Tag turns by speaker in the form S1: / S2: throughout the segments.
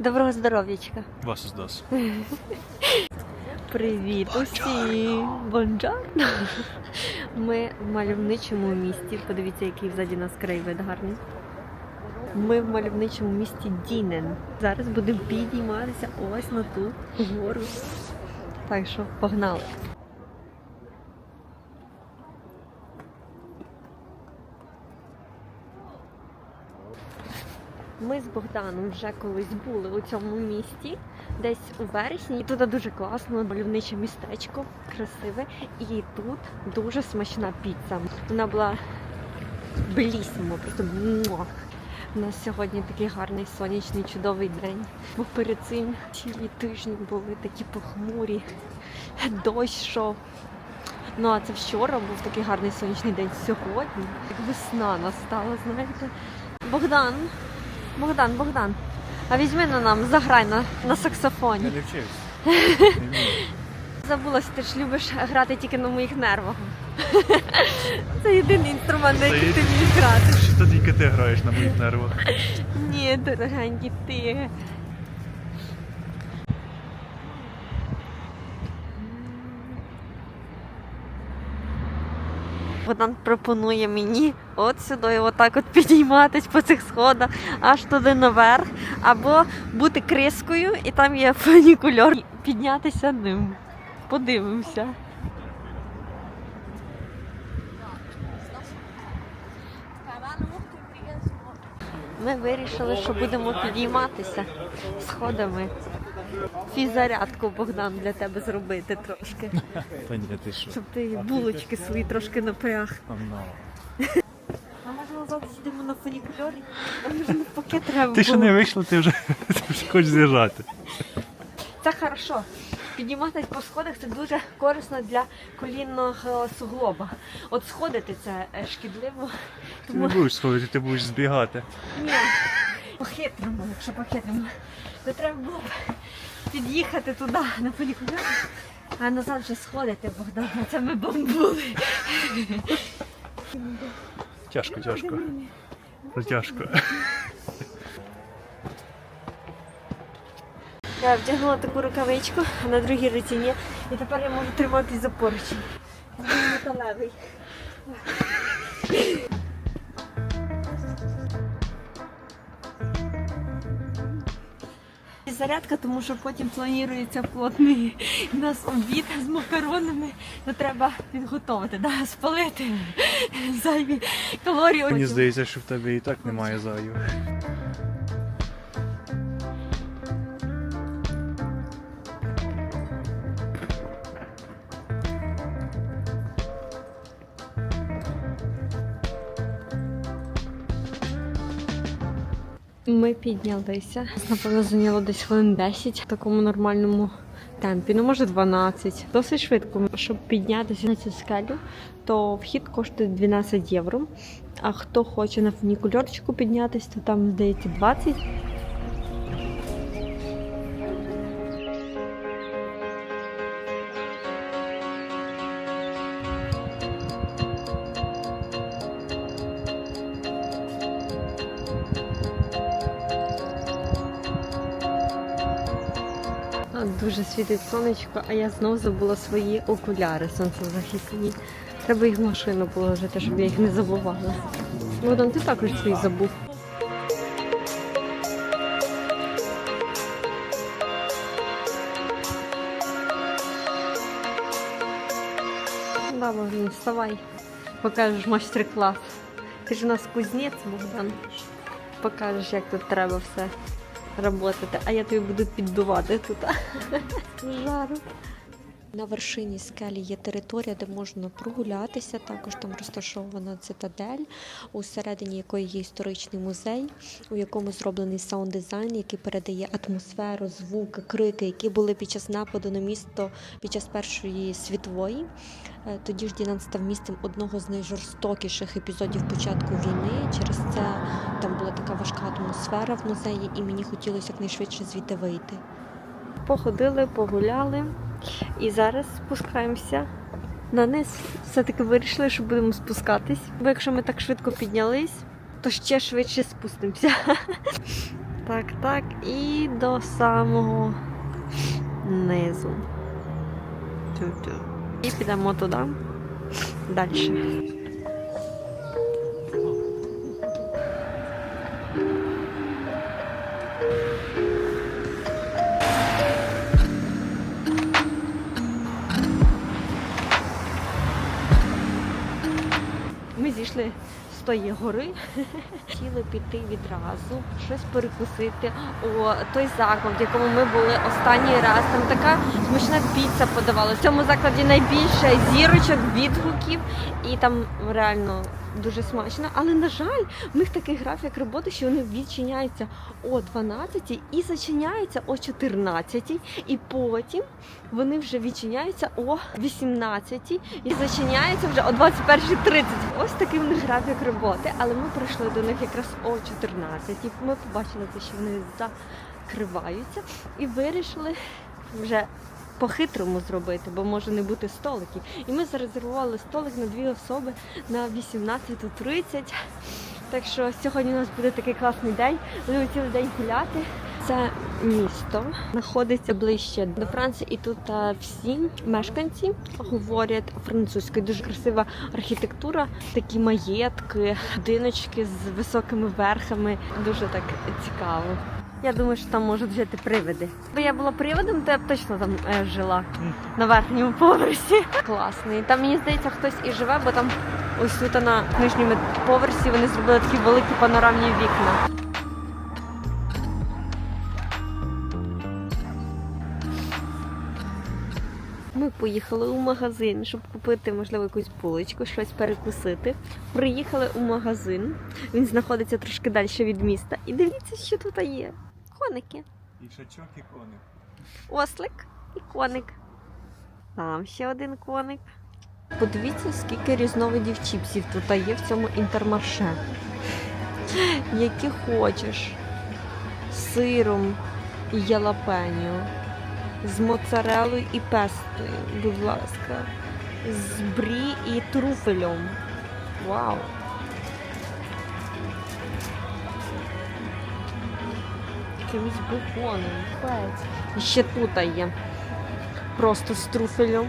S1: Доброго здоров'ячка.
S2: Вас здос.
S1: Привіт усім! Бонджорно! Ми в мальовничому місті. Подивіться, який ззаді нас краєвид гарний. Ми в мальовничому місті Дінен. Зараз будемо підійматися ось на ту гору. Так що погнали. Ми з Богданом вже колись були у цьому місті, десь у вересні. І тут дуже класно, мальовниче містечко, красиве. І тут дуже смачна піца. Вона була блісимо, просто муа. У нас сьогодні такий гарний сонячний чудовий день. Бо перед цим цілі тижні були такі похмурі, дощ йшов. Ну а це вчора був такий гарний сонячний день. Сьогодні як весна настала, знаєте. Богдан, Богдан, Богдан, а візьми на нам, заграй на, на саксофоні.
S2: Я не вчився.
S1: Забулася, ти ж любиш грати тільки на моїх нервах. Це єдиний інструмент, на який ти вмієш грати.
S2: Що тільки ти граєш на моїх нервах.
S1: Ні, дорогенький ти. Богдан пропонує мені от сюди, отак от підійматись по цих сходах, аж туди наверх, або бути крискою, і там є фунікульор. Піднятися ним. Подивимося. Ми вирішили, що будемо підійматися сходами. Фізарядку Богдан для тебе зробити трошки.
S2: Та ні, ти що?
S1: Щоб ти булочки свої трошки напряг.
S2: Ну.
S1: А може назад сидимо на фунікульорі? Може навпаки треба
S2: Ти ще
S1: було?
S2: не вийшла, ти вже, ти вже хочеш з'їжджати.
S1: Це хорошо. Підніматися по сходах це дуже корисно для колінного суглоба. От сходити це е, шкідливо.
S2: Ти
S1: Тому
S2: не будеш сходити, ти будеш збігати.
S1: Ні, по-хитрому, якщо по-хитрому, то треба було б під'їхати туди на фунікулярі, а назад вже сходити, Богдан, це ми бомбули.
S2: Тяжко, тяжко. Це тяжко.
S1: Я вдягнула таку рукавичку, а на другій руці ні. І тепер я можу триматись за поручень. Металевий. Зарядка, тому що потім планується плотний нас обід з макаронами. То треба підготувати, да, спалити зайві калорії.
S2: Мені здається, що в тебе і так немає заю.
S1: Ми піднялися. Напевно, зайняло десь хвилин 10 в такому нормальному темпі. Ну, може 12. Досить швидко. Щоб піднятися на цю скелю, то вхід коштує 12 євро. А хто хоче на фунікульорчику піднятися, то там, здається, 20. Світить сонечко, а я знов забула свої окуляри сонцезахисні. Треба їх в машину положити, щоб я їх не забувала. Богдан, ти також свої забув. Да, Богдан, вставай. Покажеш майстер-клас. Ти ж у нас кузнець, Богдан. Покажеш, як тут треба все работати, а я тобі буду піддувати тут. Жару. На вершині скелі є територія, де можна прогулятися. Також там розташована цитадель, усередині якої є історичний музей, у якому зроблений саунд-дизайн, який передає атмосферу, звуки, крики, які були під час нападу на місто під час Першої світової. Е, Тоді ж Дінан став місцем одного з найжорстокіших епізодів початку війни. Через це там була така важка атмосфера в музеї, і мені хотілося якнайшвидше звідти вийти. Походили, погуляли, і зараз спускаємося на низ. Все-таки вирішили, що будемо спускатись. Бо якщо ми так швидко піднялись, то ще швидше спустимося. Так, так, і до самого низу. І підемо туди. Далі. З тої гори. Хотіли піти відразу, щось перекусити. О, той заклад, в якому ми були останній раз. Там така смачна піца подавалася. В цьому закладі найбільше зірочок, відгуків, і там реально дуже смачно. Але на жаль, в них такий графік роботи, що вони відчиняються о 12 і зачиняються о 14, і потім вони вже відчиняються о 18 і зачиняються вже о 21.30. Ось такий в них графік роботи. Але ми прийшли до них якраз о 14. Ми побачили що вони закриваються, і вирішили вже по-хитрому зробити, бо може не бути столиків. І ми зарезервували столик на дві особи на 18.30. Так що сьогодні у нас буде такий класний день. Будемо цілий день гуляти. Це місто знаходиться ближче до Франції, і тут е, всі мешканці говорять французькою. Дуже красива архітектура, такі маєтки, будиночки з високими верхами. Дуже так цікаво. Я думаю, що там можуть жити привиди. Якби я була привидом, то я б точно там е, жила на верхньому поверсі. Класний. Там мені здається, хтось і живе, бо там ось тут на нижньому поверсі вони зробили такі великі панорамні вікна. Ми поїхали у магазин, щоб купити, можливо, якусь булочку, щось перекусити. Приїхали у магазин. Він знаходиться трошки далі від міста. І дивіться, що тут є. Коники.
S2: Ішачок і коник.
S1: Ослик і коник. Там ще один коник. Подивіться, скільки різновидів чіпсів тут є в цьому інтермарше. Які хочеш. З сиром і ялапеньо. З моцарелою і пестою, будь ласка. З брі і труфелем. Вау! Якимось беконом. І ще тут є. Просто з труфелем.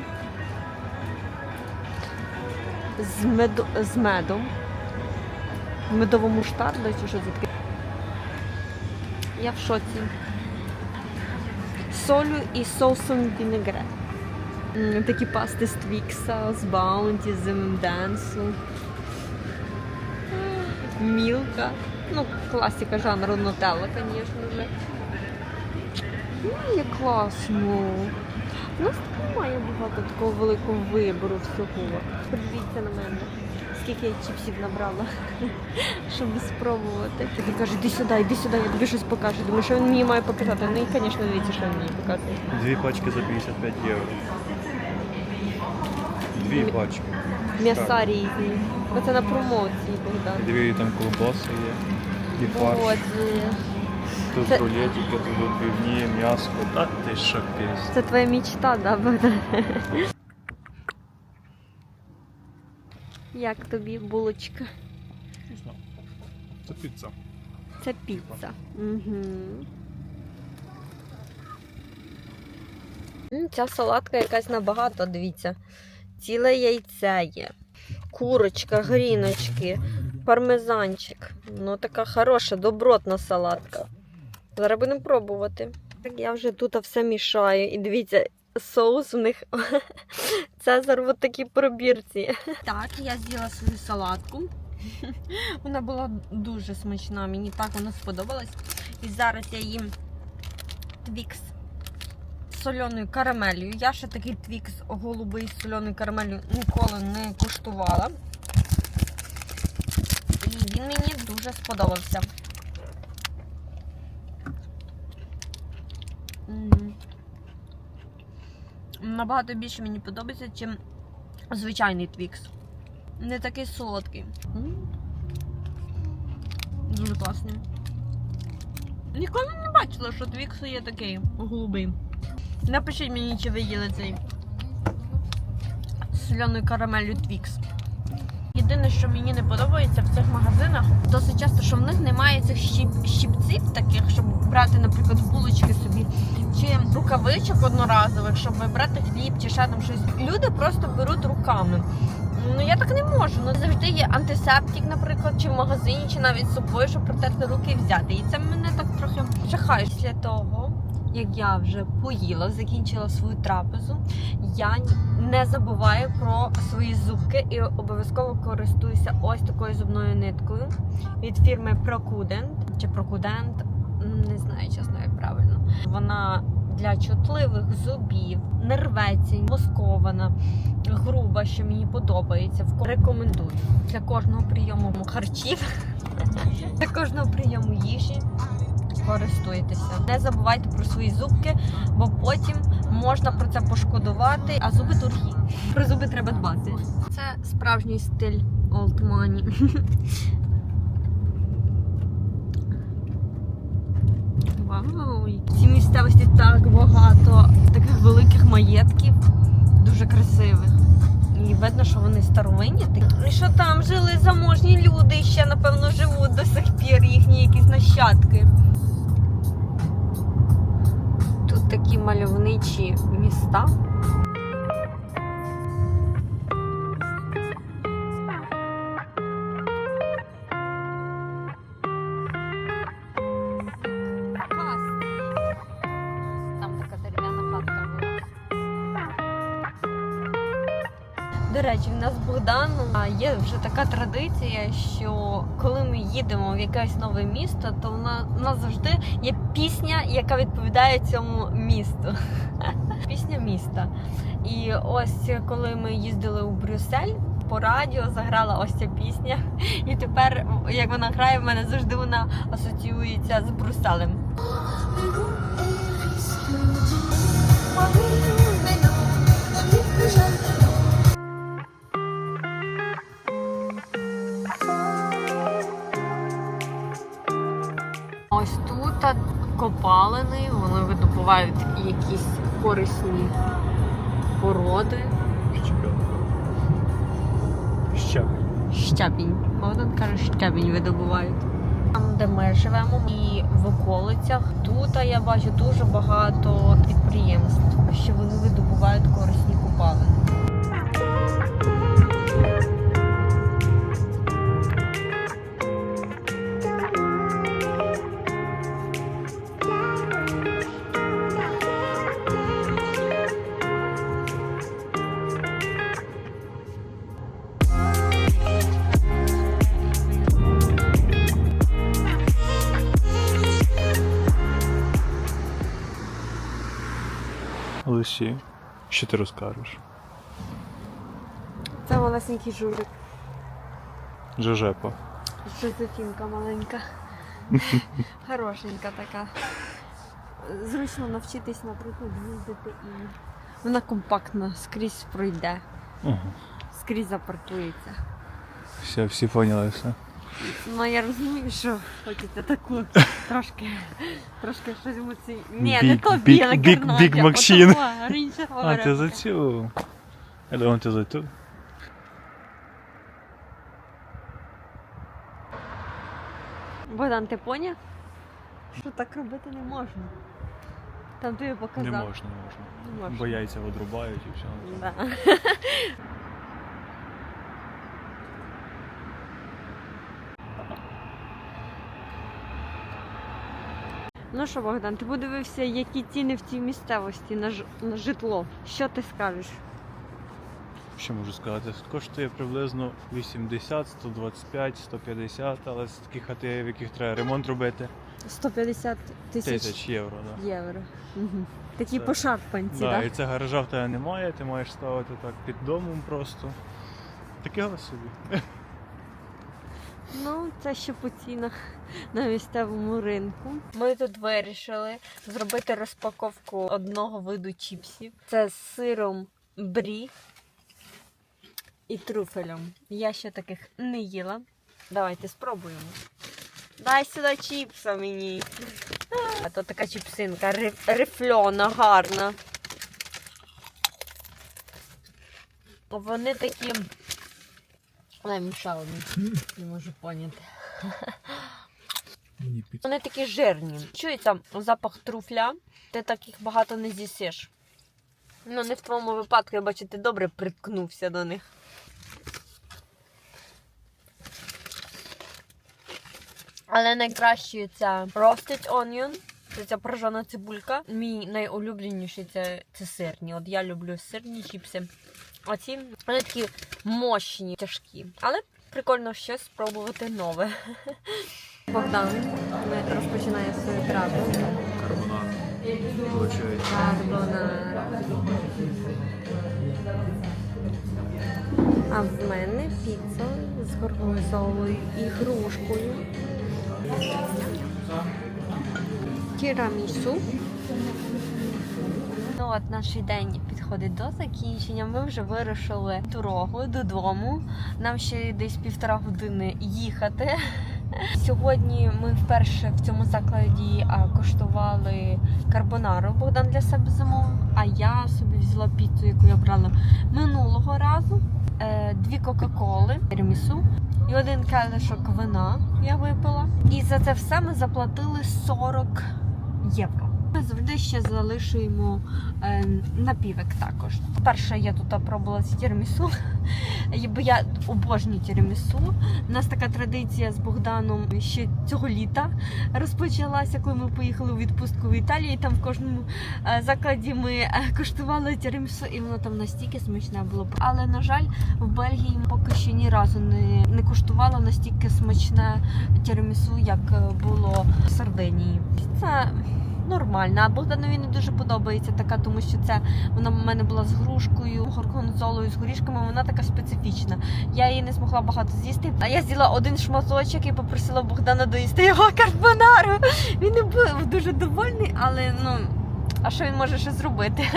S1: З, меду... з медом. В медовому штарлі чи що таке? Я в шоці. солью і соусом вінегрет. Такі пасти з твікса, з баунті, з ММДенсу. Мілка. Ну, класика жанру нутелла, звісно же. Ну, як класно. У нас тут немає багато такого великого вибору всього. Подивіться на мене. Скільки я чіпсів набрала, щоб спробувати. Він каже, іди сюди, іди сюди, я тобі щось покажу. Думаю, що він мені має показати. Ну і, звісно, дивіться, що він мені показує.
S2: Дві пачки за 55 євро. Дві пачки.
S1: М'яса різні. Оце на промоції, Богдан.
S2: Дві там колбаси є. І фарш. Тут
S1: Це-
S2: рулетики, тут відбивні, м'яско. Та ти що піз.
S1: Це твоя мечта, да, Богдан? Як тобі булочка?
S2: Це піца.
S1: Це піца. Угу. Ця салатка якась набагато, дивіться. Ціле яйце є. Курочка, гріночки, пармезанчик. Ну, така хороша, добротна салатка. Зараз будемо пробувати. Так я вже тут все мішаю. І дивіться, соус в них Цезар в такій пробірці. Так, я з'їла свою салатку. Вона була дуже смачна, мені так вона сподобалась. І зараз я їм твікс з соленою карамелью. Я ще такий твікс голубий з соленою карамелью ніколи не куштувала. Він мені дуже сподобався. Набагато більше мені подобається, чим звичайний твікс. Не такий солодкий. Дуже класний. Ніколи не бачила, що твікс є такий голубий. Напишіть мені, чи ви їли цей з соленою карамелью твікс. Єдине, що мені не подобається в цих магазинах, досить часто, що в них немає цих щіп, щіпців таких, щоб брати, наприклад, булочки собі, чи рукавичок одноразових, щоб брати хліб чи ще там щось. Люди просто беруть руками. Ну я так не можу. Ну завжди є антисептик, наприклад, чи в магазині, чи навіть з собою, щоб протерти руки і взяти. І це мене так трохи жахає. Після того, як я вже поїла, закінчила свою трапезу, я не забуваю про свої зубки і обов'язково користуюся ось такою зубною ниткою від фірми Procudent чи Procudent, не знаю чесно, як правильно. Вона для чутливих зубів, не рветься, воскована, груба, що мені подобається. Рекомендую для кожного прийому харчів, для кожного прийому їжі. Користуйтеся. Не забувайте про свої зубки, бо потім можна про це пошкодувати, а зуби дорогі. Про зуби треба дбати. Це справжній стиль Old Money. Вау! Цій місцевості так багато таких великих маєтків, дуже красивих. І видно, що вони старовинні. І що там жили заможні люди і ще, напевно, живуть до сих пір їхні якісь нащадки. Мальовничі міста. До речі, в нас а, є вже така традиція, що коли ми їдемо в якесь нове місто, то в нас, завжди є пісня, яка відповідає цьому місту. Пісня міста. І ось коли ми їздили у Брюссель, по радіо заграла ось ця пісня. І тепер, як вона грає, в мене завжди вона асоціюється з Брюсселем. Ось тут копалини, вони видобувають якісь корисні породи.
S2: Щепень.
S1: Щебінь. Богдан каже, щебінь видобувають. Там, де ми живемо, і в околицях, тут я бачу дуже багато підприємств, що вони видобувають корисні копалини.
S2: Лисі. Що ти розкажеш?
S1: Це малесенький жулик.
S2: Жожепа.
S1: Жозефінка маленька. Хорошенька така. Зручно навчитись, наприклад, їздити і вона компактно скрізь пройде,
S2: Угу.
S1: скрізь запаркується.
S2: Все, всі поняли все.
S1: Ну я розумію, що хочеться таку трошки, трошки щось емоцій. Ні, не тобі,
S2: бік-
S1: а
S2: бік-
S1: Ranger
S2: А, ти за цю. Я думав, ти за ту.
S1: Богдан, ти поняв? Що так робити не можна. Там тобі показав.
S2: Не можна, не можна.
S1: Не можна.
S2: Бо яйця одрубають і все.
S1: Да. Ну що, Богдан, ти подивився, які ціни в цій місцевості на, ж... на житло. Що ти скажеш?
S2: Що можу сказати? Коштує приблизно 80, 125, 150, але це такі хати, в яких треба ремонт робити.
S1: 150 тисяч
S2: Тисяч євро, да.
S1: євро. Угу. Такі
S2: Це-
S1: пошарпанці,
S2: Да,
S1: так?
S2: і це гаража в тебе немає, ти маєш ставити так під домом просто. Таке собі.
S1: Ну, це ще по цінах на місцевому ринку. Ми тут вирішили зробити розпаковку одного виду чіпсів. Це з сиром брі і трюфелем. Я ще таких не їла. Давайте спробуємо. Дай сюди чіпса мені. А то така чіпсинка рифльона, гарна. Вони такі. Дай мішали. Не можу поняти.
S2: Мені під...
S1: Вони такі жирні. Чується запах труфля, ти таких багато не з'їсиш. Ну, не в твоєму випадку, я бачу, ти добре приткнувся до них. Але найкраще це roasted onion. Це ця прожена цибулька. Мій найулюбленіший це, це сирні. От я люблю сирні чіпси. А ці вони такі мощні, тяжкі. Але прикольно щось спробувати нове. Богдан розпочинає свою траву.
S2: Виходить.
S1: Карбонара. А в мене піца з горгонзолою і грушкою. Тірамісу. Ну от наш день підходить до закінчення. Ми вже вирушили дорогу додому. Нам ще десь півтора години їхати. Сьогодні ми вперше в цьому закладі коштували карбонару. Богдан для себе замовив, а я собі взяла піцу, яку я брала минулого разу. Е, Дві Кока-Коли, ремісу і один келишок вина я випила. І за це все ми заплатили 40 євро. Ми завжди ще залишуємо е, напівик також. Перше я тут пробувала тірамісу, бо я обожнюю тірамісу. У нас така традиція з Богданом ще цього літа розпочалася, коли ми поїхали у відпустку в Італію. І там в кожному е, закладі ми е, коштували тірамісу, і воно там настільки смачне було. Але на жаль, в Бельгії поки що ні разу не, не куштувала настільки смачне тірамісу, як було в Сардинії. Це нормальна. А Богданові не дуже подобається така, тому що це вона в мене була з грушкою, горгонзолою, з горішками. Вона така специфічна. Я її не змогла багато з'їсти. А я з'їла один шматочок і попросила Богдана доїсти його карбонару. Він не був дуже довольний, але ну а що він може ще зробити?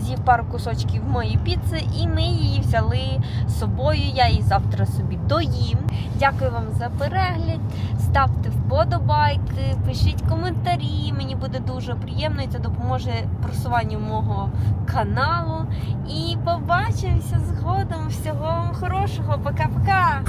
S1: З'їв пару кусочків моєї піци, і ми її взяли з собою. Я її завтра собі доїм. Дякую вам за перегляд. Ставте вподобайки, пишіть коментарі. Мені буде дуже приємно і це допоможе просуванню мого каналу. І побачимося згодом. Всього вам хорошого. Пока-пока!